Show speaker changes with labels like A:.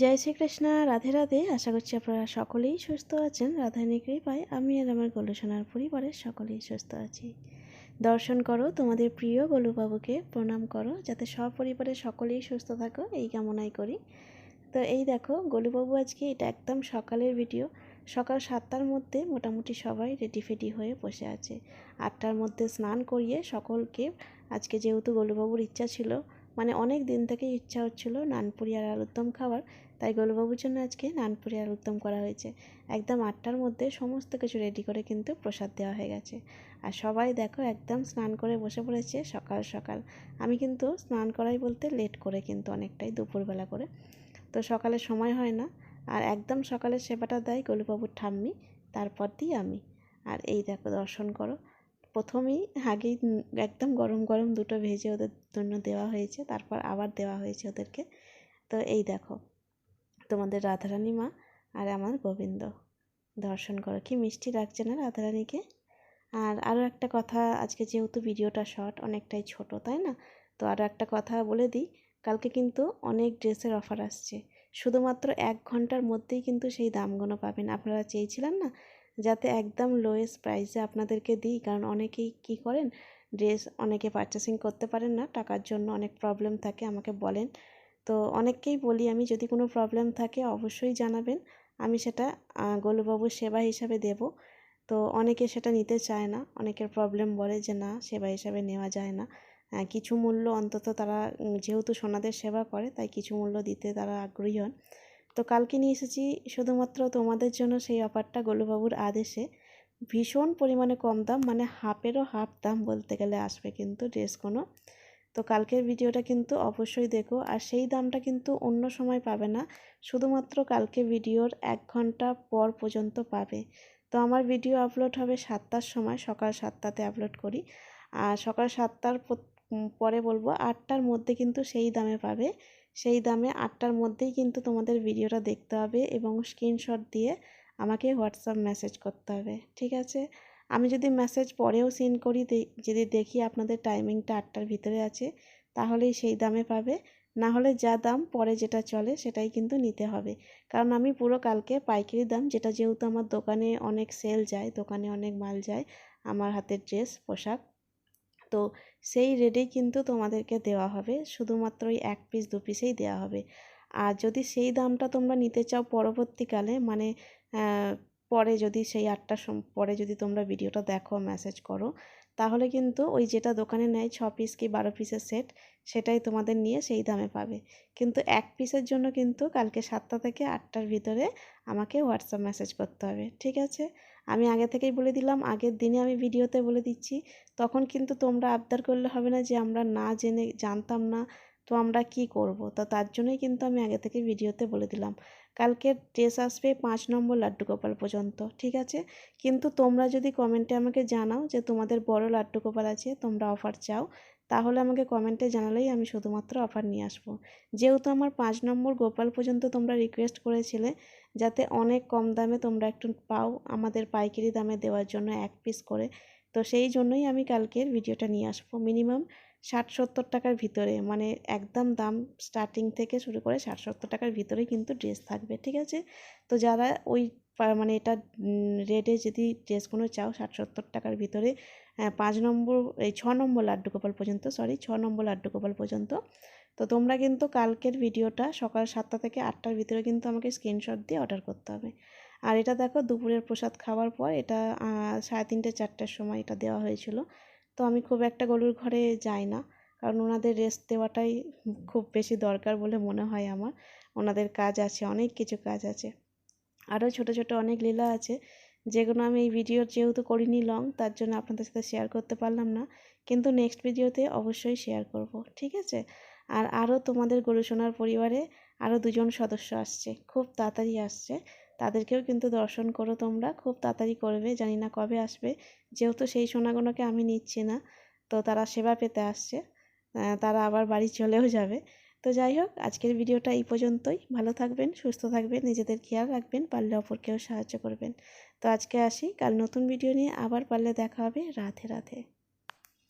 A: জয় শ্রীকৃষ্ণ, রাধে রাধে। আশা করছি আপনারা সকলেই সুস্থ আছেন। রাধারানী কৃপায় আমি আর আমার গোলুসোনার পরিবারের সকলেই সুস্থ আছি। দর্শন করো তোমাদের প্রিয় গোলুবাবুকে প্রণাম করো যাতে সপরিবারে সকলেই সুস্থ থাকো, এই কামনাই করি। তো এই দেখো গোলুবাবু আজকে এটা একদম সকালের ভিডিও। সকাল সাতটার মধ্যে মোটামুটি সবাই রেডি ফেডি হয়ে বসে আছে। আটটার মধ্যে স্নান করিয়ে সকলকে, আজকে যেহেতু গোলুবাবুর ইচ্ছা ছিল মানে অনেক দিন থেকে ইচ্ছা হচ্ছিল নানপুরি আর আলুর দম খাওয়ার, তাই গোলুবাবুর জন্য আজকে নানপুরি আর উত্তম করা হয়েছে। একদম আটটার মধ্যে সমস্ত কিছু রেডি করে কিন্তু প্রসাদ দেওয়া হয়ে গেছে। আর সবাই দেখো একদম স্নান করে বসে পড়েছে সকাল সকাল। আমি কিন্তু স্নান করাই বলতে লেট করে কিন্তু অনেকটাই দুপুরবেলা করে। তো সকালে সময় হয় না। আর একদম সকালের সেবাটা দেয় গোলুবাবুর ঠাম্মি, তারপর দিই আমি। আর এই দেখো দর্শন করো। প্রথমেই আগেই একদম গরম গরম দুটো ভেজে ওদের জন্য দেওয়া হয়েছে, তারপর আবার দেওয়া হয়েছে ওদেরকে। তো এই দেখো, তোমাদের রাধারানী মা আর আমার গোবিন্দ। দর্শন করো, কি মিষ্টি লাগছে না রাধারানীকে? আর আরও একটা কথা, আজকে যেহেতু ভিডিওটা শর্ট, অনেকটাই ছোট, তাই না? তো আরও একটা কথা বলে দিই, কালকে কিন্তু অনেক ড্রেসের অফার আসছে। শুধুমাত্র এক ঘণ্টার মধ্যেই কিন্তু সেই দামগুলো পাবেন। আপনারা চেয়েছিলেন না যাতে একদম লোয়েস্ট প্রাইসে আপনাদেরকে দিই। কারণ অনেকেই কি করেন? ড্রেস অনেকে পারচেসিং করতে পারেন না, টাকার জন্য অনেক প্রবলেম থাকে, আমাকে বলেন। তো অনেককেই বলি, আমি যদি কোনো প্রবলেম থাকে, অবশ্যই জানাবেন। আমি সেটা গোলুবাবুর সেবা হিসাবে দেব। তো অনেকে সেটা নিতে চায় না। অনেকের প্রবলেম বলে যে, না, সেবা হিসাবে নেওয়া যায় না। কিছু মূল্য অন্তত তারা যেহেতু সোনাদের সেবা করে, তাই কিছু মূল্য দিতে তারা আগ্রহী হন। তো কালকে নিয়ে এসেছি শুধুমাত্র তোমাদের জন্য সেই অফারটা গোলুবাবুর আদেশে। ভীষণ পরিমাণে কম দাম মানে হাফেরও হাফ দাম বলতে গেলে আসবে কিন্তু ড্রেসগুলো তো কালকের ভিডিওটা কিন্তু অবশ্যই দেখো। আর সেই দামটা কিন্তু অন্য সময় পাবে না, শুধুমাত্র কালকে ভিডিওর এক ঘণ্টা পর পর্যন্ত পাবে। তো আমার ভিডিও আপলোড হবে সাতটার সময়, সকাল সাতটাতে আপলোড করি। আর সকাল সাতটার পরে বলব আটটার মধ্যে কিন্তু সেই দামে পাবে। সেই দামে আটটার মধ্যেই কিন্তু তোমাদের ভিডিওটা দেখতে হবে এবং স্ক্রিনশট দিয়ে আমাকে হোয়াটসঅ্যাপ মেসেজ করতে হবে, ঠিক আছে? আমি যদি মেসেজ পরেও সেন্ড করি যদি দেখি আপনাদের টাইমিংটা আটটার ভিতরে আছে, তাহলেই সেই দামে পাবে। না হলে যা দাম পরে যেটা চলে সেটাই কিন্তু নিতে হবে। কারণ আমি পুরো কালকে পাইকারি দাম, যেটা যেহেতু আমার দোকানে অনেক সেল যায়, দোকানে অনেক মাল যায়, আমার হাতের ড্রেস পোশাক তো সেই রেটেই কিন্তু তোমাদেরকে দেওয়া হবে। শুধুমাত্র ওই এক পিস দু পিসেই দেওয়া হবে। আর যদি সেই দামটা তোমরা নিতে চাও পরবর্তীকালে মানে পরে যদি সেই আটটার পরে যদি তোমরা ভিডিওটা দেখো মেসেজ করো তাহলে কিন্তু ওই যেটা দোকানে নেয় ছ পিস কি বারো পিসের সেট সেটাই তোমাদের নিয়ে সেই দামে পাবে। কিন্তু এক পিসের জন্য কিন্তু কালকে সাতটা থেকে আটটার ভিতরে আমাকে হোয়াটসঅ্যাপ মেসেজ করতে হবে, ঠিক আছে? আমি আগে থেকেই বলে দিলাম, আগের দিনে আমি ভিডিওতে বলে দিচ্ছি। তখন কিন্তু তোমরা আবদার করলে হবে না যে আমরা না জেনে, জানতাম না তো আমরা কি করব? তো তার জন্যই কিন্তু আমি আগে থেকে ভিডিওতে বলে দিলাম। কালকে ড্রেস আসবে পাঁচ নম্বর লাড্ডু গোপাল পর্যন্ত, ঠিক আছে? কিন্তু তোমরা যদি কমেন্টে আমাকে জানাও যে তোমাদের বড় লাড্ডু গোপাল আছে, তোমরা অফার চাও, তাহলে আমাকে কমেন্টে জানালেই আমি শুধুমাত্র অফার নিয়ে আসব। যেহেতু আমার পাঁচ নম্বর গোপাল পর্যন্ত তোমরা রিকোয়েস্ট করেছিলে, যাতে অনেক কম দামে তোমরা একটু পাও আমাদের পাইকারি দামে দেওয়ার জন্য এক পিস করে, তো সেই জন্যই আমি কালকের ভিডিওটা নিয়ে আসব। মিনিমাম ষাট সত্তর টাকার ভিতরে মানে একদম দাম স্টার্টিং থেকে শুরু করে ষাট সত্তর টাকার ভিতরে কিন্তু ড্রেস থাকবে, ঠিক আছে? তো যারা ওই মানে এটা রেটে যদি ড্রেসগুলো চাও ষাট সত্তর টাকার ভিতরে পাঁচ নম্বর, এই ছ নম্বর লাড্ডু গোপাল পর্যন্ত সরি ছ নম্বর লাড্ডু গোপাল পর্যন্ত, তো তোমরা কিন্তু কালকের ভিডিওটা সকাল সাতটা থেকে আটটার ভিতরে কিন্তু আমাকে স্ক্রিনশট দিয়ে অর্ডার করতে হবে। আর এটা দেখো দুপুরের প্রসাদ খাওয়ার পর এটা সাড়ে তিনটে, চারটার সময় এটা দেওয়া হয়েছিল। তো আমি খুব একটা গরুর ঘরে যাই না। কারণ ওনাদের রেস্ট দেওয়াটাই খুব বেশি দরকার বলে মনে হয় আমার। ওনাদের কাজ আছে, অনেক কিছু কাজ আছে। আরও ছোট ছোট অনেক লীলা আছে। যেগুলো আমি এই ভিডিও যেহেতু করিনি লং তার জন্য আপনাদের সাথে শেয়ার করতে পারলাম না। কিন্তু নেক্সট ভিডিওতে অবশ্যই শেয়ার করব, ঠিক আছে? আর আরও তোমাদের গরু সোনার পরিবারে আরও দুজন সদস্য আসছে, খুব তাড়াতাড়ি আসছে। তাদেরকেও কিন্তু দর্শন করো তোমরা। খুব তাড়াতাড়ি করবে, জানি না কবে আসবে। যেহেতু সেই সোনাগুলোকে আমি নিচ্ছি না, তো তারা সেবা পেতে আসছে। তারা আবার বাড়ি চলেও যাবে। তো যাই হোক, আজকের ভিডিওটা এই পর্যন্তই। ভালো থাকবেন, সুস্থ থাকবেন, নিজেদের খেয়াল রাখবেন, পারলে অপরকেও সাহায্য করবেন। তো আজকে আসি, কাল নতুন ভিডিও নিয়ে আবার পারলে দেখা হবে। রাধে রাধে।